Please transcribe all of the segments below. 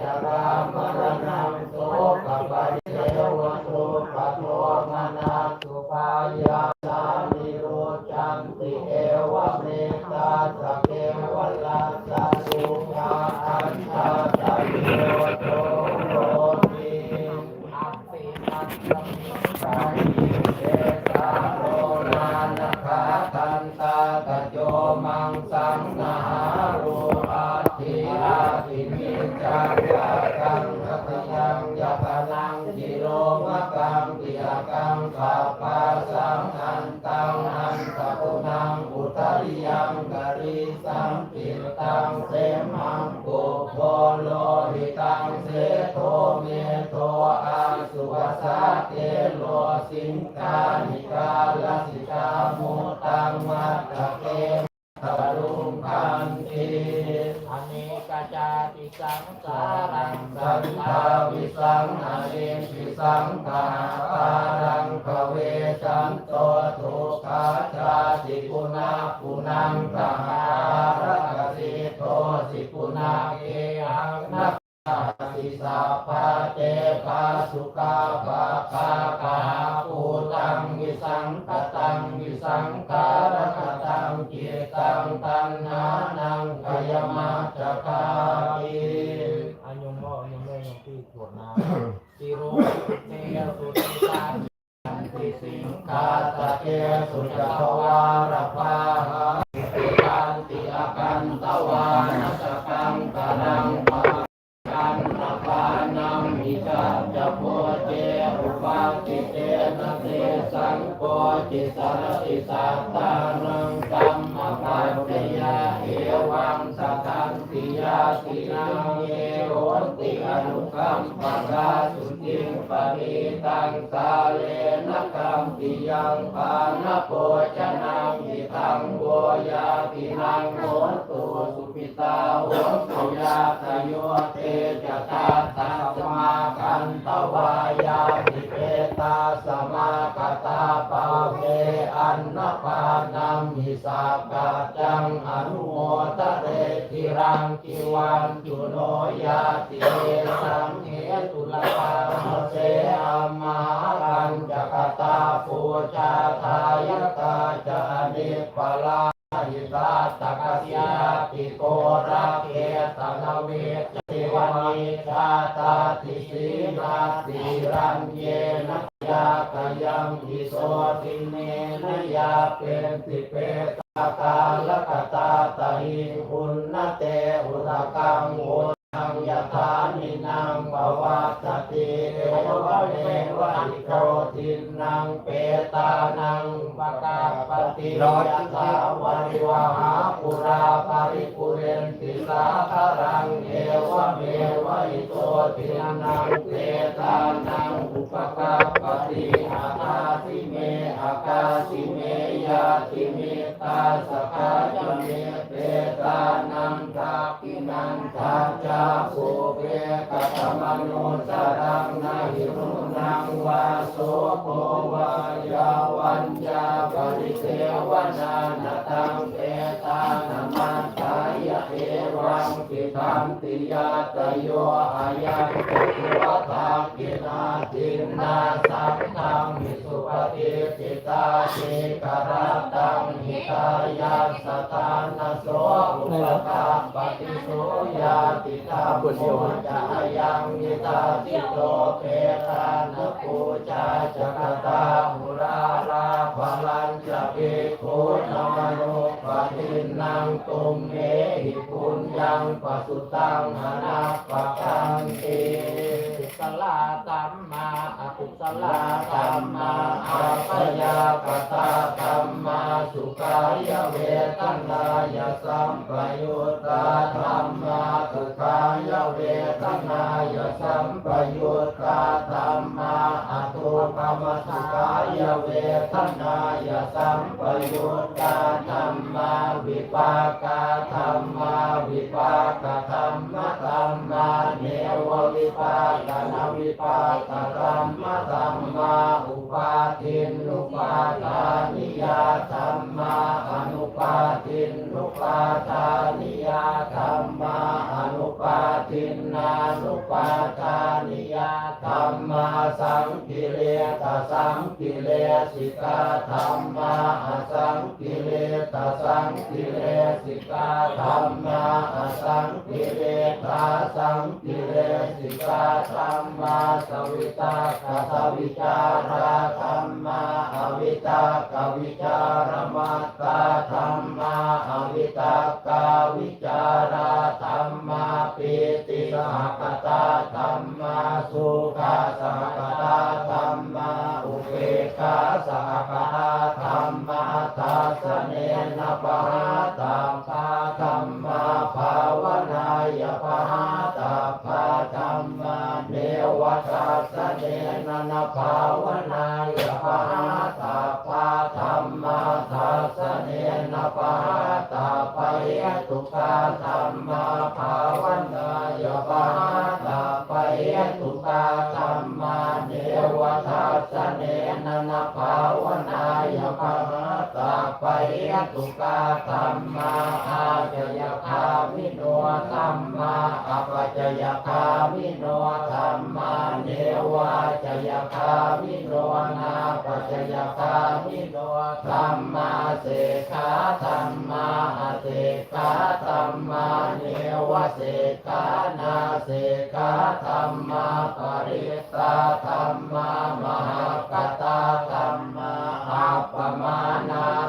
จารามรณะโสกปริเทวตุปะโทมานาสุปายาสานิโรจันติเอวเมตาสเกวลาสาสุขะอันตาตะโยโตโรติอัปปินัสสมิสานิเต ริยังกริสังปิตังเสมังโกโพโลหิตังเสโทเมโทอาสุวสาเตโลสิงคานิกาลสิกามุตังมัตต สารังสันทาวิสังอเนปิสังกาคารังภเวสันโตทุกขาชาติปุนาปุนังกหารักสิโตสิปุนาเกหังนักติสาภาเตภาสุขาภาคาคาปูตังวิสังกตังวิสังการกตังจิตังตัณหานังกยมัจจคาติอันยมพ่ออันยมแม่ยมพี่ขวดน้ำติโรเตสุติตาติสิงคาตะเก สุจัตวารปา อนุกัมปะกาสุติงปริตังสาเลนะกัมปิยังปานโพชนังอิทังโวญาตินังโหตุสุปิตาโหตุยาตโยเตจตาตัสมากันตวายาติเปตาสมาคตาปาเวอันนปานัมมิสากาจังอนุโมตเรติรังกิวันจุโนยาติเสังเหตุ หิตาตกสยาติโกราเกตนาเวจเทวานิชาตาติสีนาติรันเยนะยากยังอิโสติเนนยาเป็นติเปตากาลกตาตาหิอุณนเตอุตกังโอนังยะธานินังภวัตติเอวะเมวะอิโกตินังเปตานัง ติรยะตาวาริวหาปุราปาริปุเรนติสาคารังเอวะเมวะอิโตตินังเตตานังอุปกาปติอาคาสิเมอากาสิเมาติเมตาสกาจเมเปตานังทากินังทาจาภูเปกัตมโนสรังนาหิรุนังวาโสโภวายาวันจาปริเทวนานาตังเปตานามาตายะเอวังกิทันติยาตโยอายันตุวะทากินาทินาสังฆังมิโส ฏิปิตาเชกราตังหิตายาสตานโสอุปกาปฏิโสยาติตาปุโมจายังมิตาติโตเปตานปูจาจักตาหุราลาภลัญจะภิกขุนมโนปฏินังตุมเมหิปุญญังปสุตังหนาปะกันติกุศลตัมมา กุศลตัมมาอาปยากตาตัมมาสุขายเวทนายสัมปยุตตาธัมมาสุขายเวทนายสัมปยุตตาธัมมาอตุกรรมสุขายเวทนายสัมปยุตตาธัมมาวิปากาธัมมาวิปากธรรมธัมมา ปาตนาวิปากรัมมะสัมมาอุปาทินนุปาทานิยาสัมมาอนุปาทินนุปาทานิยาธรรมา ปาทินนานุปาทานิยาสัมมาสังกิเลสสังกิเลสิกาธรรมาอสังกิเลสสังกิเลสิกาธรรมาอสังกิเลสสังกิเลสิกาธรรมาสวิตากสวิจาราธรรมาอวิตากวิจารมัตตา นะปะหาตาปาธรรมาภาวนายปะหาตาปาธรรมาเนวทัสเนนะนะภาวนายปะหาตาปาธรรมาทัสเนนะปะหาตาปะยตุกาธรรมา ตุกาธรรมาอาจยคามิโนธรรมาอปัจจยคามิโนธรรมาเนวาจยคามิโนนาปัจจยคามิโนธรรมาเสขาธรรมาอเสขาธรรมาเนวเสขานาเสขาธรรมาปริตาธรรมามหากตาธรรมาอัปปมานา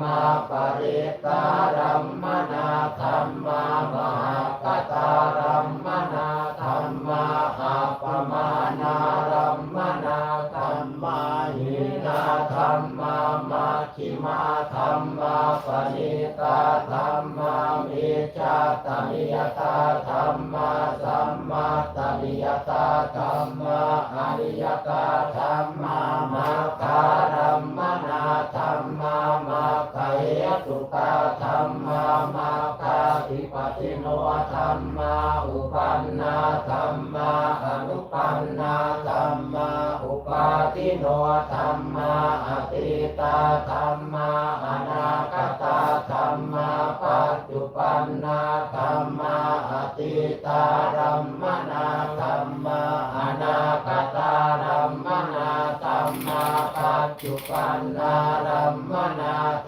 มาปริตารัมมนาธรรมามหากตารัมมนาธรรมาอัปมานารัมมนาธรรมาหินาธรรมามาคิมาธรรมาปณิตาธรรมามิจาตนิยตาธรรมาสัมมาตนิยตาธรร อุปาทิโนธรรมาอติตาธรรมาอนาคตาธรรมาปัจจุปันนาธรรมาอติตารัมมนาธรรมาอนาคตารัมมนาธรรมาปัจจุปันนารัมมนาธ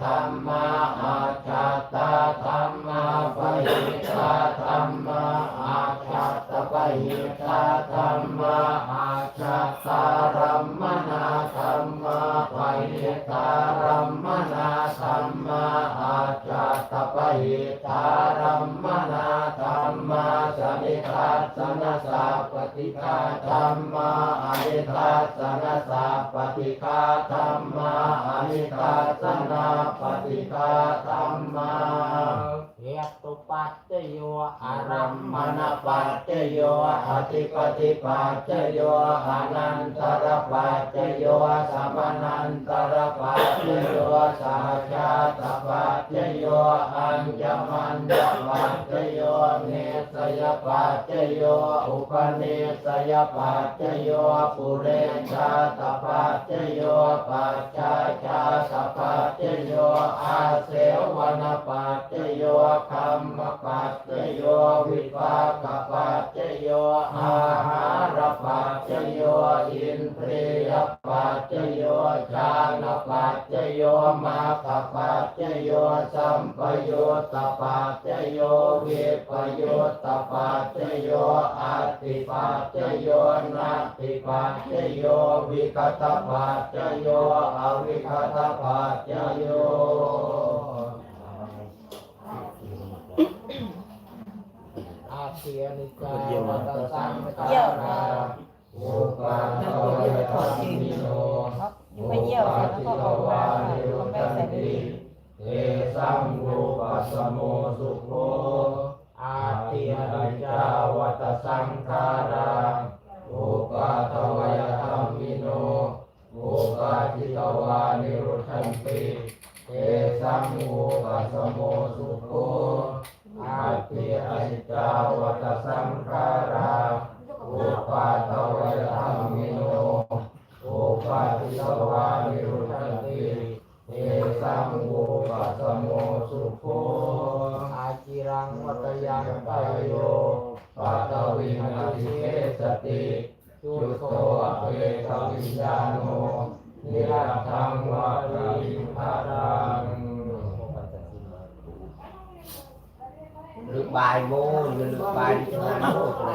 นิทัสสนสัพปฏิฆาธรรมาอนิทัสสนสัพปฏิฆาธรรมาอนิทัสสนาปฏิฆาธรรมา เหตุปัจจโยอาอารัรัมมมมณณปัจจโยอธิปติปัจจโยอนันตรปัจจโยสัมนันตรปัจจโยสาชาตปัจจโยอัญญมันตปัจจโยเนสยปัจจโยอุปเนสยปัจจโยปุเรชาตปัจจโยปัจจาชาตปัจจโยอาเสวนปัจจโยคัมมปัจจโยวิปากปัจจโยอาหารปัจจโยอินทรียปัจจโยฌานปัจจโยมาคปัจจโยสัมปยุตตปัจจโยวิปยุตตปัจจโยอัตติปัจจโยนาติปัจจโยวิคตปัจจโยอวิคตปัจจโย อา เทียนิกาวัตสังฆาเยี่ยวราโอกาสวยธรรมิโนอปเยี่ยวเร็จแล้วก็ออกมาค่ะก็ไม่ใส่ดีเอสังรูปัสสโมสุโภอาเทีเทียยนินิกาจาวัตสังขาราโอกาสวยธรรมิโนโอกาทิตวานิรุชันติเอสังรูปัสสโมสุโภ อาทียนิจาวัตสังขาราอกปาตเวธรรมิโนโอปาติสวานิรุตติเอสังโฆปัสโมสุโคอาจิรังวัตยังไปโยปัตวินาทิเกสติจุจุตโตอเปตวิญญาโนนิรัตถังวาริภารัง หรือบ่ายโมงหรือบ่ายที่ห้าโมงอะไร